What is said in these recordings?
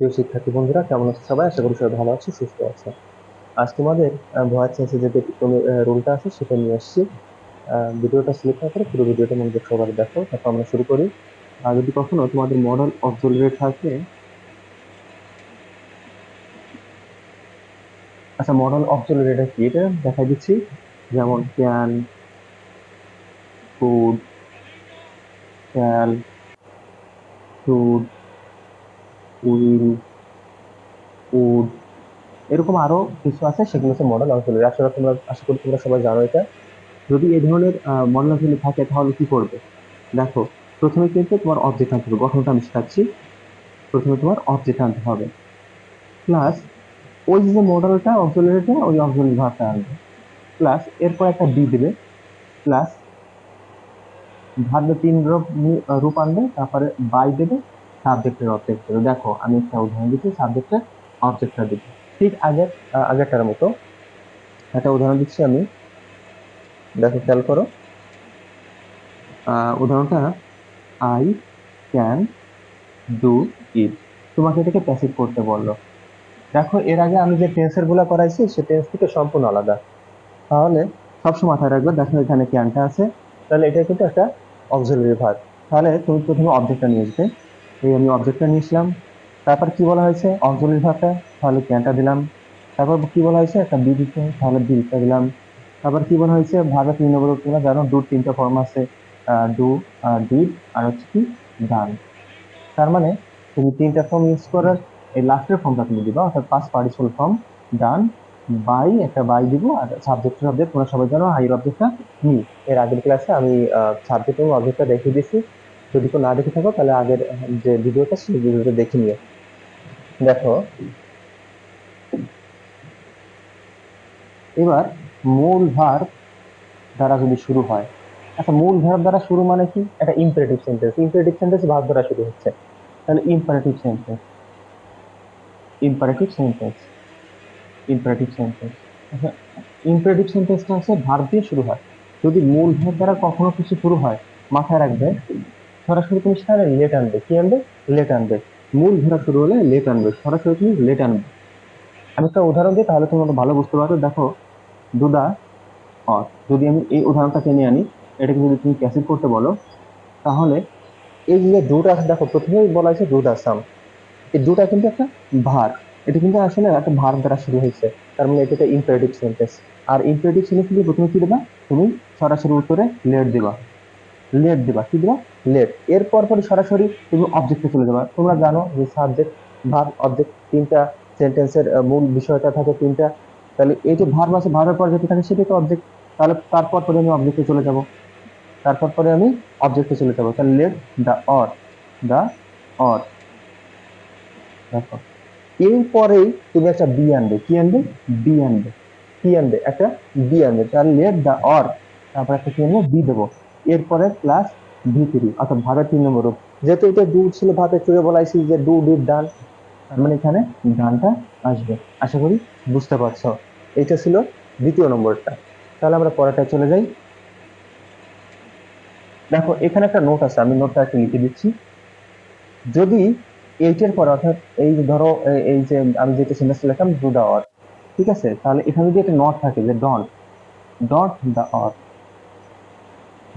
প্রিয় শিক্ষার্থী বন্ধুরা, কেমন আছো সবাই? আশা করি সবাই ভালো আছে, সুস্থ আছে। আজ তোমাদের ভয়েস যে রুলটা আছে সেটা নিয়ে এসেছি ভিডিওটা সিলেক্ট করে পুরো ভিডিওটা মনোযোগ সহকারে দেখো। তারপর আমরা শুরু করি। আর যদি কখনো তোমাদের মডেল অবজলরেট থাকে আচ্ছা মডেল অবজলরেটটা কি? এটা দেখা দিচ্ছি। যেমন can food Cal food will, would, এরকম আরও কিছু আছে, সেগুলো হচ্ছে মডেল অঞ্চলের আসলে তোমরা, আশা করি তোমরা সবাই জানো এটা। যদি এই ধরনের মডেল অঞ্চলে থাকে, তাহলে কি করবে? দেখো, প্রথমে কিন্তু তোমার অবজেক্ট আনতে হবে। গঠনটা আমি শেখাচ্ছি। প্রথমে তোমার অবজেক্ট আনতে হবে। প্লাস ওই যে মডেলটা অঞ্চলের ওই অঞ্চলের ভাবটা আনবে। প্লাস এরপর একটা বি দেবে। প্লাস ভাববে তিন রূপ রূপ আনবে, তারপরে বাই দেবে। সাবজেক্টের অবজেক্ট দেবে দেখো, আমি একটা উদাহরণ দিচ্ছি সাবজেক্টের অবজেক্টটা দেবে ঠিক আগের আগেরটার মতো একটা উদাহরণ দিচ্ছি আমি। দেখো, খেয়াল করো। উদাহরণটা আই ক্যান ডু ইট তোমাকে এটাকে প্যাসিভ করতে বলল। দেখো, এর আগে আমি যে টেন্সেরগুলো করাইছি, সে টেন্স থেকে সম্পূর্ণ আলাদা। তাহলে, সবসময় মাথায় রাখবে, দেখো এখানে ক্যানটা আছে। তাহলে এটা কিন্তু একটা অক্সিলারি ভার্ব তাহলে তুমি প্রথমে অবজেক্টটা নিয়ে আসবে। এই আমি অবজেক্টটা নিয়েছিলাম। তারপর কি বলা হয়েছে? অক্সিলারি ভার্বটা তাহলে ক্যানটা দিলাম। তারপর কি বলা হয়েছে? একটা বি দিতে তাহলে বিটা দিলাম। তারপর কি বলা হয়েছে? ভাবে তিন নম্বর তোমরা জানো ডু তিনটা ফর্ম আছে ডু ডিড আর হচ্ছে কি ডান তার মানে তুমি তিনটা ফর্ম ইউজ করার, এই লাস্টের ফর্মটা তুমি দিবা, অর্থাৎ পাঁচ পার্টিসিপাল ফর্ম ডান বাই একটা বাই দিব, আর সাবজেক্ট সাবজেক্ট তোমরা সবাই জানো হাইয়ের অবজেক্টটা নি এর আগের ক্লাসে আমি সাবজেক্ট এবং অবজেক্টটা দেখিয়ে দিয়েছি। যদি কেউ না দেখে থাকো, তাহলে আগের যে ভিডিওটা, সেই ভিডিওটা দেখে নিও। দেখো, এবার মূল ভার দ্বারা যদি শুরু হয় আচ্ছা মূল ভার দ্বারা শুরু মানে কি? একটা ইম্পারেটিভ সেন্টেন্স ইম্পারেটিভ সেন্টেন্স ভার দ্বারা শুরু হচ্ছে। তাহলে imperative sentence imperative sentence imperative sentence আচ্ছা ইম্পারেটিভ সেন্টেন্সটা হচ্ছে ভার দিয়ে শুরু হয়। যদি মূল ভার দ্বারা কখনো কিছু শুরু হয়, মাথায় রাখবে সরাসরি তুমি সেখানে লেট আনবে। কি আনবে? লেট আনবে। মূল ধারা শুরু হলে লেট আনবে। সরাসরি তুমি লেট আনবে। আমি একটা উদাহরণ দিই, তাহলে তোমরা ভালো বুঝতে পারবে। দেখো, দুদা অর যদি আমি এই উদাহরণটা টেনে আনি, এটাকে যদি তুমি ক্যাসিভ করতে বলো, তাহলে এই যে দুটা আছে, দেখো, প্রথমেই বলা হয়েছে দুধ আসাম এই দুটা কিন্তু একটা ভার। এটা কিন্তু আসলে একটা ভার দ্বারা শুরু হয়েছে। তার মানে এটা একটা ইম্পারেটিভ সেন্টেন্স আর ইম্পারেটিভ সেন্টেন্স প্রথমে কি দেবা? তুমি সরাসরি উত্তরে লেট দেবা। লেট দেবা, কি দেবা? লেট এর পর সরাসরি তুমি অবজেক্টে চলে যাবা। তোমরা জানো যে সাবজেক্ট ভার অবজেক্ট তিনটা সেন্টেন্সের মূল বিষয়টা থাকে তিনটা। তাহলে এই যে ভার আছে ভারের পর যেটা থাকে সেটাই তো অবজেক্ট তাহলে তারপর পরে আমি অবজেক্টে চলে যাব। তারপর পরে আমি অবজেক্টে চলে যাব। তাহলে let the work the work দেখো, এরপরেই তুমি একটা বি আনবে। কি আনবে? বি আনবে। কি আনবে? একটা বি আনবে। তাহলে লেট দ্য অর তারপর একটা কি আনবে? বি দেবো। এরপরে প্লাস ভি থ্রি অর্থাৎ ভাবের তিন নম্বর রূপ। যেহেতু এটা ডু ছিল ভাবে চুড়ে বলাইছি যে ডু ডিড ডান, তার মানে এখানে ডানটা আসবে। আশা করি বুঝতে পারছ। এটা ছিল দ্বিতীয় নম্বরটা। তাহলে আমরা পরেরটা চলে যাই। দেখো, এখানে একটা নোট আছে, আমি নোটটা একটু লিখে দিচ্ছি। যদি এইটের পর, অর্থাৎ এই ধরো এই যে আমি যেটা সেন্টেন্স লিখলাম ডু দা অর ঠিক আছে? তাহলে এখানে যদি একটা নট থাকে, যে don't do the work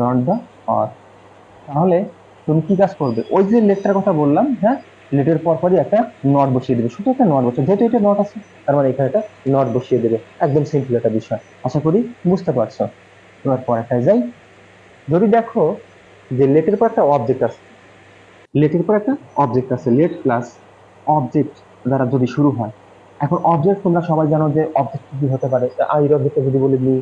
do the work তাহলে তুমি কি কাজ করবে? ওই যে লেটার কথা বললাম হ্যাঁ? লেটের পর পরই একটা নট বসিয়ে দেবে। শুধু একটা নট বসিয়ে যেহেতু এটা নট আছে, তার মানে এখানে একটা নট বসিয়ে দেবে। একদম সিম্পল একটা বিষয়। আশা করি বুঝতে পারছ। এবার পরেরটায় যাই। যদি দেখো যে লেটের পর একটা অবজেক্ট আছে লেটের পর একটা অবজেক্ট আছে লেট প্লাস অবজেক্ট দ্বারা যদি শুরু হয়, এখন অবজেক্ট তোমরা সবাই জানো যে অবজেক্ট কি হতে পারে। আইর অবজেক্ট যদি বলি মি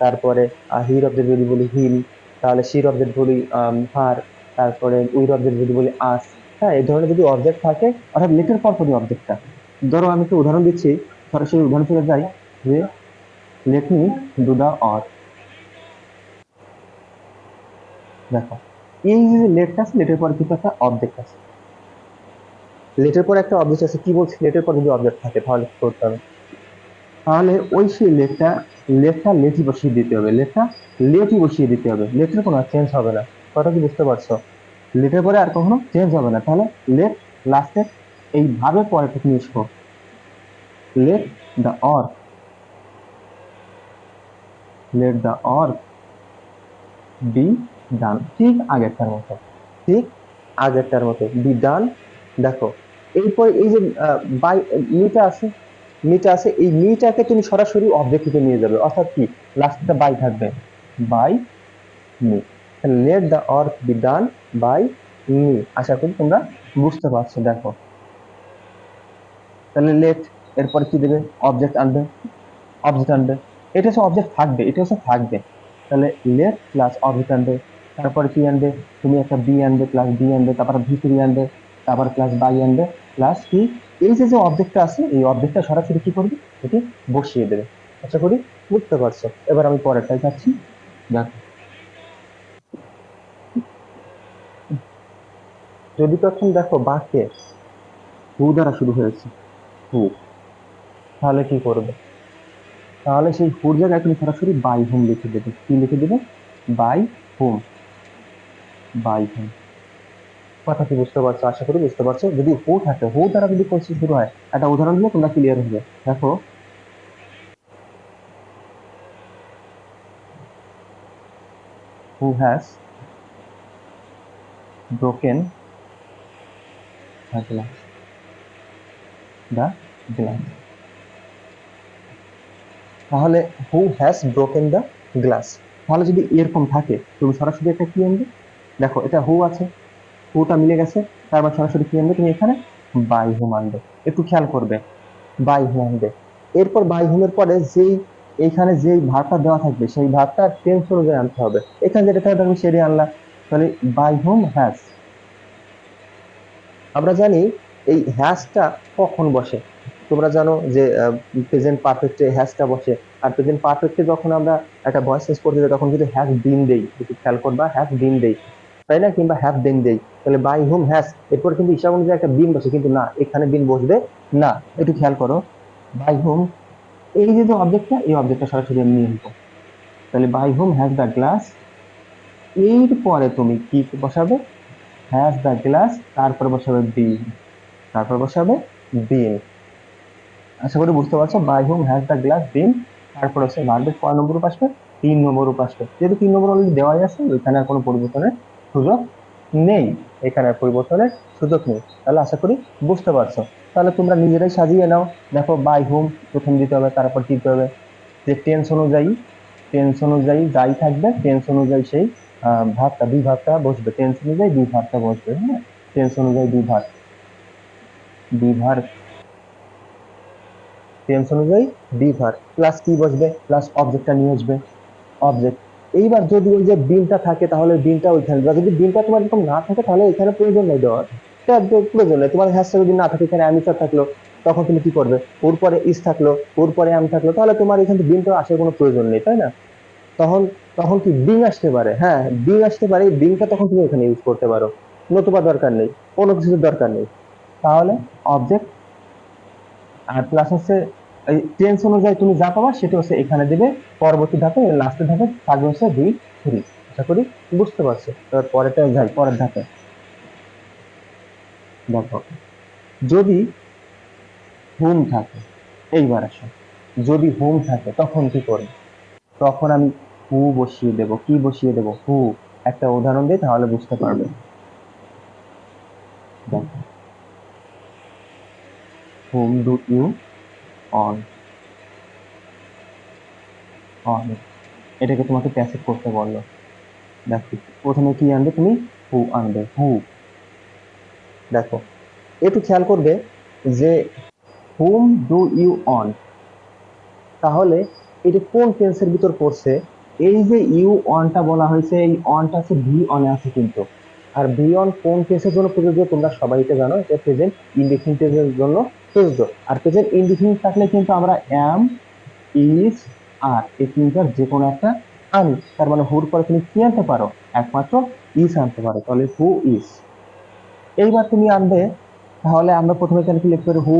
তারপরে হির অবজেক্ট যদি বলি হিল তাহলে শির অবজেক্ট বলি হার তারপরে উইর অবজেক্ট যদি বলি আস হ্যাঁ এই ধরনের যদি অবজেক্ট থাকে, অর্থাৎ লেটের পর পরই অবজেক্টটা ধরো আমি একটু উদাহরণ দিচ্ছি সরাসরি উদাহরণ চলে যাই যে let me do the work দেখো, এই যে লেটটা আছে লেটের পর কিন্তু একটা অবজেক্ট আছে। লেটের পর একটা অবজেক্ট আছে, কি বলছি? লেটের পর যদি অবজেক্ট থাকে, তাহলে করতে হবে? তাহলে ওই সেই লেটটা লেটটা লেটই বসিয়ে দিতে হবে। লেটটা লেটই বসিয়ে দিতে হবে। লেটের কোনো চেঞ্জ হবে না। কথা কি বুঝতে পারছ? লেটের পরে আর কখনো চেঞ্জ হবে না। তাহলে লেট লাস্টে এই ভাবে পরেরটা তুমি এসো। Let the work let the work be done ঠিক আগেরটার মতো। ঠিক আগেরটার মতো। বি ডান দেখো, এরপর এই যে বাই মিটা আছে মিটা আছে, এই মিটাকে তুমি সরাসরি অবজেক্টিভে নিয়ে যাবে। অর্থাৎ কি? লাস্টটা বাই থাকবে। By me let the work be done by me আশা করি তোমরা বুঝতে পারছ, দেখো। তাহলে লেট এরপরে কি দেবে? অবজেক্ট আনবে। অবজেক্ট আনবে। এটা হচ্ছে অবজেক্ট থাকবে, এটা হচ্ছে থাকবে। তাহলে লেট প্লাস অবজেক্ট আনবে। তারপরে কি আনবে? তুমি একটা বি আনবে প্লাস বি আনবে, তারপর ভি থ্রি আনবে, তারপর প্লাস বাই আনবে প্লাস কি? এই যে যে অবজেক্টটা আছে, এই অবজেক্টটা সরাসরি কি করবে? এটি বসিয়ে দেবে। আশা করি বুঝতে পারছ। এবার আমি পরেরটাই যাচ্ছি। দেখো। যদি তখন দেখো বাক্যে হু দ্বারা শুরু হয়েছে, হু, তাহলে কি করবে? তাহলে সেই হুর জায়গায় তুমি সরাসরি বাই হোম লিখে দেবে। কি লিখে দেবে? বাই হোম বাই হোম কথা কি বুঝতে পারছ, আশা করি বুঝতে পারছ। যদি হু থাকে, হু দ্বারা যদি কোশ্চেন শুরু হয়, একটা উদাহরণ দিলে তোমরা ক্লিয়ার হবে দেখো। Has broken the glass? The তাহলে who has broken the glass তাহলে যদি এরকম থাকে, তুমি সরাসরি একটা কি আনবে? দেখো, এটা হু আছে। হুটা মিলে গেছে তারপর সরাসরি কি আনবে? তুমি এখানে বাই হোম আনবে। একটু খেয়াল করবে বাই হোম আনবে। এরপর বাই হোমের পরে যেই এইখানে যেই ভাবটা দেওয়া থাকবে, সেই ভাবটা টেন্স অনুযায়ী আনতে হবে। এখানে যেটা থাকবে সেটাই আনলাম। তাহলে বাই হোম হ্যাজ আমরা জানি এই হ্যাশটা কখন বসে? তোমরা জানো যে প্রেজেন্ট পারফেক্টে হ্যাশটা বসে। আর প্রেজেন্ট পারফেক্টে যখন আমরা একটা ভয়েস চেঞ্জ করতে যাই, তখন যদি হ্যাশ বিন দেই। একটু খেয়াল করবা হ্যাশ বিন দেই। তাই না? কিংবা হ্যাভ বিন দেই। তাহলে বাই হোম হ্যাশ এরপর কিন্তু হিসাব অনুযায়ী একটা বিন বসে, কিন্তু না, এখানে বিন বসবে না। একটু খেয়াল করো। বাই হোম এই যে অবজেক্টটা এই অবজেক্টটা সরাসরি আমি নিয়ে নিবো। তাহলে by whom has the glass এর পরে তুমি কি বসাবে? হ্যাজ দ্য গ্লাস তারপর বসাবে বিন তারপর বসাবে বিন আশা করি বুঝতে পারছ? By whom has the glass been তারপর হচ্ছে ভার্বের কয় নম্বর আসবে, তিন নম্বর আসবে। যেহেতু তিন নম্বর অলরেডি দেওয়াই আছে, ওইখানে আর কোনো পরিবর্তনের সুযোগ নেই এখানে পরিবর্তনের সুযোগ নেই। তাহলে আশা করি বুঝতে পারছ। তাহলে তোমরা নিজেরাই সাজিয়ে নাও। দেখো বাই হোম প্রথম দিতে হবে, তারপর দিতে হবে যে টেন্স অনুযায়ী টেন্স অনুযায়ী যাই থাকবে টেন্স অনুযায়ী সেই ভাবটা দুই ভাবটা বসবে। টেন্স অনুযায়ী দুই ভাবটা বসবে হ্যাঁ? টেন্স অনুযায়ী দুই ভাগ। দুই ভার টেন্স অনুযায়ী দুই ভার প্লাস কি বসবে? প্লাস অবজেক্টটা নিয়ে আসবে। অবজেক্ট এইবার যদি ওই যে বিনটা থাকে, তাহলে বিনটা ওইখানে বা যদি বিনটা তোমার এরকম না থাকে, তাহলে এখানে প্রয়োজন নেই দেওয়ার। প্রয়োজন নেই। তোমার হ্যাশটা যদি না থাকে, এখানে আমিচার থাকল, তখন তুমি কি করবে? ওর পরে ইস থাকল, ওর পরে আমি থাকল, তাহলে তোমার এখানে বিনটা আসার কোনো প্রয়োজন নেই, তাই না? তখন তখন কি বিং আসতে পারে? হ্যাঁ বিং আসতে পারে। এই তখন তুমি এখানে ইউজ করতে পারো। নতুবা দরকার নেই। কোনো কিছুর দরকার নেই। তাহলে অবজেক্ট আর প্লাস হচ্ছে টেন্স অনুযায়ী তুমি যা পাবা সেটা হচ্ছে এখানে দেবে, পরবর্তী ধাপে লাস্টের ধাপে থাকবে হচ্ছে দুই থ্রি আশা করি বুঝতে পারছ। এবার পরেরটা যাই, পরের ধাপে। দেখো, যদি হোম থাকে, এইবার আসো। যদি হোম থাকে, তখন কি করবে? তখন আমি হু বসিয়ে দেব, কি বসিয়ে দেব? হু। একটা উদাহরণ দিই তাহলে বুঝতে পারবে। Whom whom do on on, এটাকে তোমাকে প্যাসিভ করতে বলল। দেখো প্রথমে কি আনবে তুমি? হু আনবে? হু দেখো, একটু খেয়াল করবে যে হুম ডু ইউ অন তাহলে এটা কোন টেন্সের ভিতর পড়ছে? এই যে ইউ অনটা বলা হয়েছে, এই অনটা আছে ভি অনে আছে কিন্তু। আর ভি অন কোন টেন্সের জন্য প্রযোজ্য তোমরা সবাইকে জানো, এটা প্রেজেন্ট ইনডিফিনিটের জন্য প্রযোজ্য আর প্রেজেন্ট ইনডিফিনিট থাকলে কিন্তু আমরা অ্যাম ইজ আর এই তিনটার যে কোনো একটা আনি। তার মানে হুর পরে তুমি কি আনতে পারো? একমাত্র ইস আনতে পারো। তাহলে হু ইজ এইবার তুমি আনবে, তাহলে আমরা প্রথমে এখানে কি পারি হু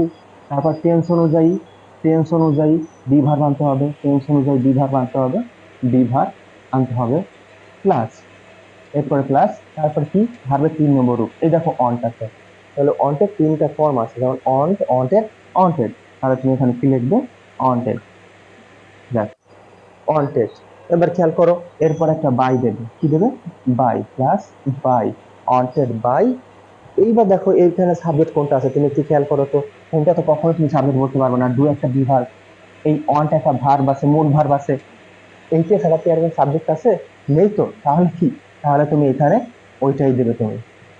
তারপর টেন্স অনুযায়ী টেন্স অনুযায়ী বিভার আনতে হবে। টেন্স অনুযায়ী বিভার আনতে হবে বিভার আনতে হবে প্লাস এরপরে প্লাস তারপর কি? ভার্বের তিন নম্বর রূপ। এই দেখো অনটাতে তাহলে অন্টেড তিনটা ফর্ম আছে, যেমন অন্ট অন্টেড অন্টেড তাহলে তুমি এখানে কি লিখবে? অন্টেড দেখ অন্টেড এবার খেয়াল করো, এরপর একটা বাই দেবে। কি দেবে? By plus by wanted by এইবার দেখো, এইখানে সাবজেক্ট কোনটা আছে? তুমি একটু খেয়াল করো তো। কোনটা তো কখনো তুমি সাবজেক্ট বলতে পারবে না। দু একটা বিভাগ। এই অনটা একটা ভার্ব আছে, মূল ভার্ব আছে। এইটা ছাড়া কি আর সাবজেক্ট আছে, নেই তো? তাহলে কি? তাহলে তুমি এখানে ওইটাই দেবে তুমি।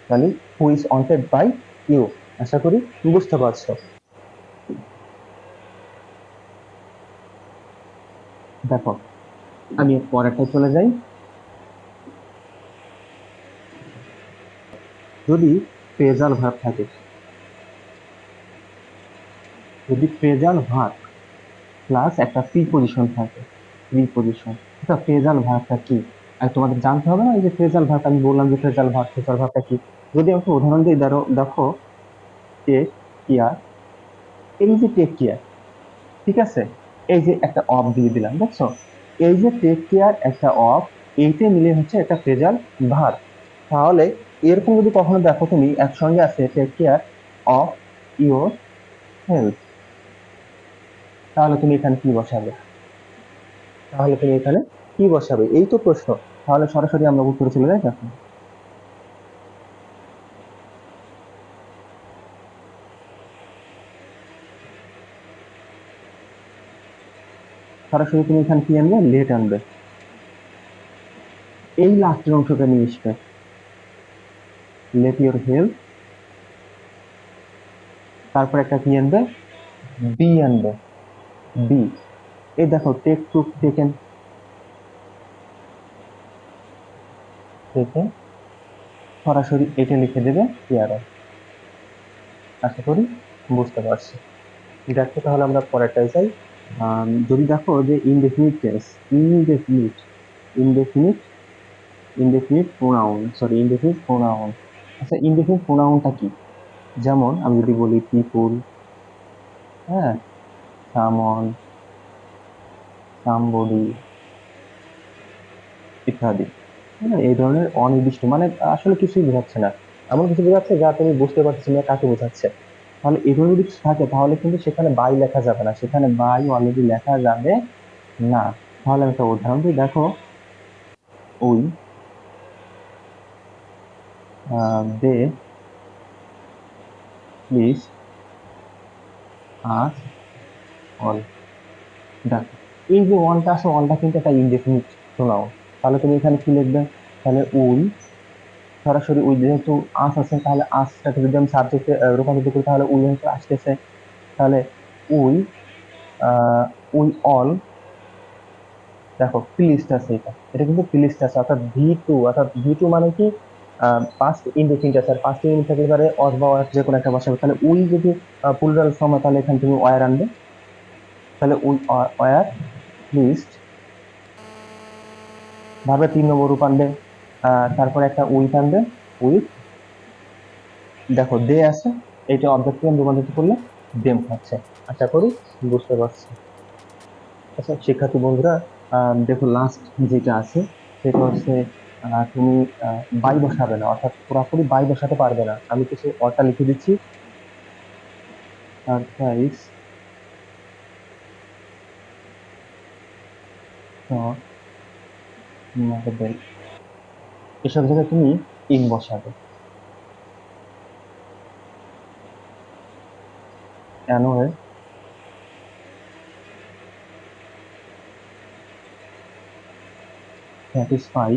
তাহলে who is wanted by you আশা করি বুঝতে পারছ। দেখো, আমি এর পরেরটায় চলে যাই। যদি ফ্রেজাল ভার্ব থাকে, যদি ফ্রেজাল ভার্ব প্লাস একটা প্রিপোজিশন থাকে প্রিপোজিশন এটা ফ্রেজাল ভার্বটা কি? আর তোমাদের জানতে হবে না, এই যে ফ্রেজাল ভার্ব আমি বললাম যে ফ্রেজাল ভার্ব ফ্রেজাল ভার্বটা কি? যদি আমি একটা উদাহরণ দিই ধরো দেখো টেক কেয়ার এই যে টেক কেয়ার ঠিক আছে? এই যে একটা অফ দিয়ে দিলাম, দেখছ? এই যে টেক কেয়ার একটা অফ, এইটা মিলে হচ্ছে একটা ফ্রেজাল ভার। তাহলে এরকম যদি কখনো দেখো তুমি, একসঙ্গে আছে take care of your health তাহলে তুমি এখানে কি বসাবে? তাহলে তুমি এখানে কি বসাবে? এই তো প্রশ্ন। তাহলে সরাসরি আমরা উত্তরে চলে যাই, দেখো। সরাসরি তুমি এখানে কি আনবে লেট আনবে। এই লাস্টের অংশটা নিয়ে আসবে লেট ইউর হেলথ তারপর একটা কি আনবে? বি আনবে। বি এই দেখো টেক টু টেকেন থেকে সরাসরি এটা লিখে দেবে পেয়ার আশা করি বুঝতে পারছি। দেখো তাহলে আমরা পরেরটাই যাই। যদি দেখো যে indefinite tense indefinite indefinite indefinite pronoun sorry indefinite pronoun আচ্ছা ইনডেফিনিট প্রোনাউনটা কি? যেমন, আমি যদি বলি পিপুল হ্যাঁ সামন সামবডি ইত্যাদি হ্যাঁ এই ধরনের অনির্দিষ্ট মানে আসলে কিছুই বোঝাচ্ছে না। এমন কিছু বোঝাচ্ছে যা তুমি বুঝতে পারছ না, কাকে বোঝাচ্ছে? তাহলে এগুলো যদি থাকে, তাহলে কিন্তু সেখানে বাই লেখা যাবে না। সেখানে বাই অলরেডি লেখা যাবে না। তাহলে আমি একটা উদাহরণ দিই, দেখো। ওই দে, প্লিজ আস অল। দেখো, এই যে ওয়ানটা আছে ওয়ানটা কিন্তু একটা ইনডেফিনিট শোনাও। তাহলে তুমি এখানে কি লিখবে? তাহলে উই সরাসরি উই যেহেতু আস আছে, তাহলে আসটাকে যদি আমি সাবজেক্টে রূপান্তরিত করি, তাহলে উই হচ্ছে আসতেছে, তাহলে উই উই অল, দেখো প্লিস্ট আছে এটা। এটা কিন্তু প্লিস্ট আছে, অর্থাৎ ভি টু, অর্থাৎ ভি টু মানে কি? পাস্ট ইনডেফিনিট আছে আর পাস্ট ইনডেফিনিট থাকলে পারে অস বা যে কোনো একটা বসাবে। তাহলে উই যদি পুলরাল ফর্ম হয় তাহলে এখানে তুমি ওয়ার আনবে। তাহলে উই ওয়ার লিস্ট ভাবে তিন নম্বর রূপ আনবে। তারপরে একটা উইথ আনবে উইথ দেখো, দে আছে, এইটা অবজেক্ট আমি রূপান্তরিত করলে দেম হচ্ছে আশা করি বুঝতে পারছি। আচ্ছা শিক্ষার্থী বন্ধুরা দেখো লাস্ট যেটা আছে, সেটা হচ্ছে তুমি বাই বসাবে না, অর্থাৎ পুরোপুরি বাই বসাতে পারবে না। আমি কিছু অর্ডার লিখে দিচ্ছি। সারপ্রাইজ মার্বেল এসব জায়গায় তুমি ইং বসাবে। স্যাটিসফাই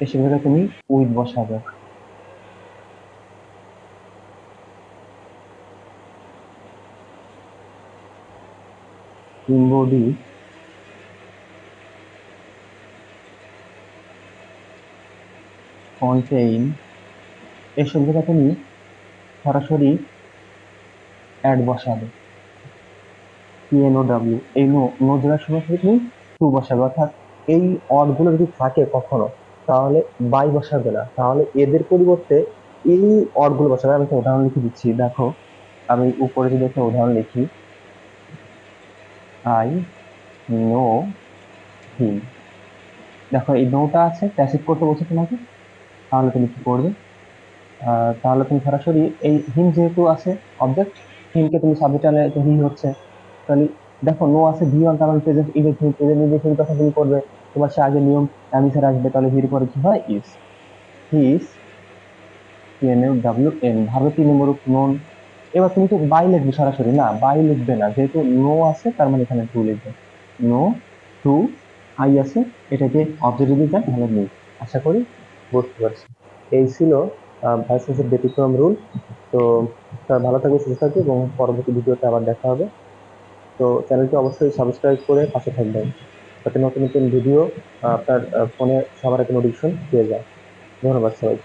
এসব জায়গায় তুমি উইথ বসাবে। ইনবডি কন্টেইন এসব জায়গায় তুমি সরাসরি অ্যাড বসাবে। পিএনও ডাব্লিউ এই নো নো জায়গায় সরাসরি তুমি টু বসাবে। অর্থাৎ এই অডগুলো যদি থাকে কখনো, তাহলে বাই বসাবে না। তাহলে এদের পরিবর্তে এই অডগুলো বসাবে। আমি একটা উদাহরণ লিখে দিচ্ছি। দেখো, আমি উপরে যদি একটা উদাহরণ লিখি আই নো হিম দেখো, এই নোটা আছে প্যাসিভ করতে বলছে তোমাকে, তাহলে তুমি কি করবে? তাহলে তুমি সরাসরি এই হিম যেহেতু আছে অবজেক্ট হিমকে তুমি সাবজেক্ট সাবজেক্টালে হি হচ্ছে। তাহলে দেখো নো আছে ভি ওয়ান কারণ প্রেজেন্ট ইনডেফিনিট প্রেজেন্ট ইনডেফিনিট তখন তুমি করবে। তোমার সে আগে নিয়ম অ্যান্সার আসবে, তাহলে হির পরে কি হয় is N A W N ভাবে তিন নম্বর নন এবার তুমি তো বাই লিখবে সরাসরি, না বাই লিখবে না। যেহেতু নো আছে, তার মানে এখানে টু লিখবে। নো টু আই আছে, এটাকে অবজেক্ট যান তাহলে নেই আশা করি বুঝতে পারছি। এই ছিল ভাইসেন্সের ব্যতিক্রম রুল তো তার ভালো থাকবে সুস্থ থাকবে এবং পরবর্তী ভিডিওতে আবার দেখা হবে। তো চ্যানেলটি অবশ্যই সাবস্ক্রাইব করে পাশে থাকবেন। যাতে নতুন নতুন ভিডিও আপনার ফোনে সবার একটা নোটিফিকেশন পেয়ে যায়। ধন্যবাদ সবাই